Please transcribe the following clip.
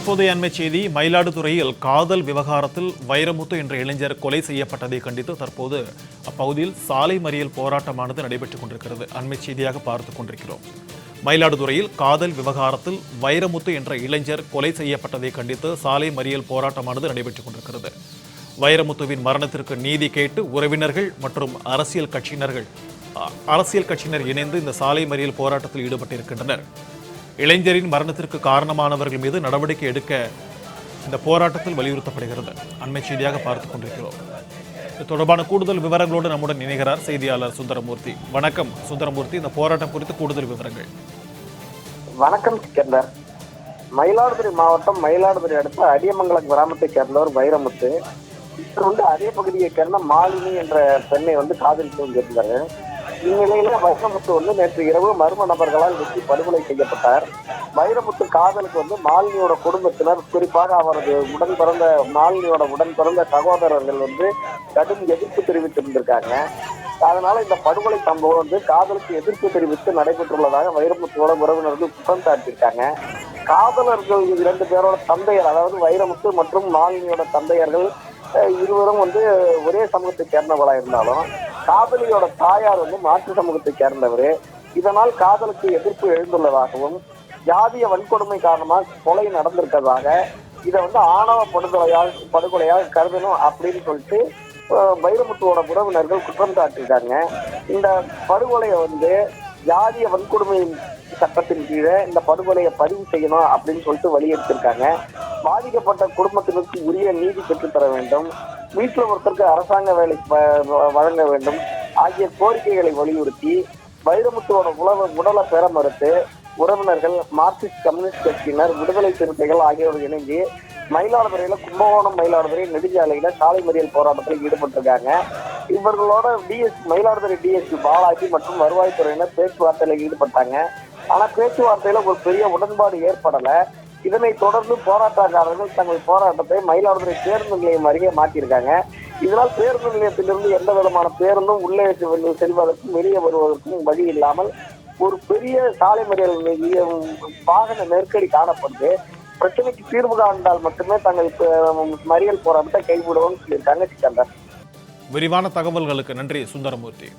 தற்போதைய அண்மை செய்தி மயிலாடுதுறையில் காதல் விவகாரத்தில் வைரமுத்து என்ற இளைஞர் கொலை செய்யப்பட்டதை கண்டித்து தற்போது அப்பகுதியில் சாலை மறியல் போராட்டமானது நடைபெற்றுக் கொண்டிருக்கிறது. அண்மை செய்தியாக பார்த்துக் கொண்டிருக்கிறோம். மயிலாடுதுறையில் காதல் விவகாரத்தில் வைரமுத்து என்ற இளைஞர் கொலை செய்யப்பட்டதை கண்டித்து சாலை மறியல் போராட்டமானது நடைபெற்றுக் கொண்டிருக்கிறது. வைரமுத்துவின் மரணத்திற்கு நீதி கேட்டு உறவினர்கள் மற்றும் அரசியல் கட்சியினர்கள் அ- அரசியல் கட்சியினர் இணைந்து இந்த சாலை மறியல் போராட்டத்தில் ஈடுபட்டிருக்கின்றனர். இளைஞரின் மரணத்திற்கு காரணமானவர்கள் மீது நடவடிக்கை எடுக்க இந்த போராட்டத்தில் வலியுறுத்தப்படுகிறது. அண்மை செய்தியாக பார்த்துக் கொண்டிருக்கிறோம். இது தொடர்பான கூடுதல் விவரங்களோடு நம்முடன் இணைகிறார் செய்தியாளர் சுந்தரமூர்த்தி. வணக்கம் சுந்தரமூர்த்தி. இந்த போராட்டம் குறித்து கூடுதல் விவரங்கள். வணக்கம் சிக்கந்தர். மயிலாடுதுறை மாவட்டம் மயிலாடுதுறை அடுத்த அடியமங்கலம் கிராமத்தைச் சேர்ந்தவர் வைரமுத்து. இவர் வந்து அதே பகுதியை சேர்ந்த மாலினி என்ற பெண்ணை வந்து காதலித்து வந்திருந்தாரு இந்நிலையில வைரமுத்து வந்து நேற்று இரவு மர்ம நபர்களால் வெட்டி படுகொலை செய்யப்பட்டார். வைரமுத்து காதலுக்கு வந்து மாலினியோட குடும்பத்தினர் குறிப்பாக அவரது உடன் பிறந்த மாலினியோட உடன் பிறந்த சகோதரர்கள் வந்து கடும் எதிர்ப்பு தெரிவித்திருந்திருக்காங்க அதனால இந்த படுகொலை சம்பவம் வந்து காதலுக்கு எதிர்ப்பு தெரிவித்து நடைபெற்றுள்ளதாக வைரமுத்துவோட உறவினர்கள் குற்றம் சாட்டியிருக்காங்க. காதலர்கள் இரண்டு பேரோட தந்தையர் அதாவது வைரமுத்து மற்றும் மாலினியோட தந்தையர்கள் இருவரும் வந்து ஒரே சமூகத்தை சேர்ந்தவளா இருந்தாலும் காதலியோட தாயார் வந்து மாற்று சமூகத்தை சேர்ந்தவர். இதனால் காதலுக்கு எதிர்ப்பு எழுந்துள்ளதாகவும் ஜாதிய வன்கொடுமை காரணமாக கொலை நடந்திருக்கிறதாக இதை வந்து ஆணவ படுகொலையால் படுகொலையாக கருதணும் அப்படின்னு சொல்லிட்டு வைரமுத்துவோட உறவினர்கள் குற்றம் சாட்டியிருக்காங்க. இந்த படுகொலையை வந்து ஜாதிய வன்கொடுமை சட்டத்தின் கீழே இந்த படுகொலையை பதிவு செய்யணும் அப்படின்னு சொல்லிட்டு வலியுறுத்திருக்காங்க பாதிக்கப்பட்ட குடும்பத்தினருக்கு உரிய நீதி பெற்றுத்தர வேண்டும். வீட்டில் ஒருத்தருக்கு அரசாங்க வேலை வ- வழங்க வேண்டும். ஆகிய கோரிக்கைகளை வலியுறுத்தி வைரமுத்துவோட உலக உடலை பெற மறுத்து உறவினர்கள் மார்க்சிஸ்ட் கம்யூனிஸ்ட் கட்சியினர் விடுதலை சிறுத்தைகள் ஆகியோர் இணைந்து மயிலாடுதுறையில கும்பகோணம் மயிலாடுதுறை நெடுஞ்சாலையில சாலை மறியல் போராட்டத்தில் ஈடுபட்டிருக்காங்க. இவர்களோட டிஎஸ் மயிலாடுதுறை டிஎஸ்பி பாலாஜி மற்றும் வருவாய்த்துறையினர் பேச்சுவார்த்தையில ஈடுபட்டாங்க. ஆனா பேச்சுவார்த்தையில ஒரு பெரிய உடன்பாடு ஏற்படல. இதனைத் தொடர்ந்து போராட்டக்காரர்கள் தங்கள் போராட்டத்தை மயிலாடுதுறை பேருந்து நிலையம் அருகே மாற்றியிருக்காங்க. இதனால் பேருந்து நிலையத்திலிருந்து எந்த விதமான பேருந்தும் உள்ளே செல்வதற்கும் வெளியே வருவதற்கும் வழி இல்லாமல் ஒரு பெரிய சாலை மறியல் வாகன நெருக்கடி காணப்படுது. பிரச்சனைக்கு தீர்வு காண்டால் மட்டுமே தங்கள் மறியல் போராட்டத்தை கைவிடுவோம்னு சொல்லியிருக்காங்க சிக்கந்தர். விரிவான தகவல்களுக்கு நன்றி சுந்தரமூர்த்தி.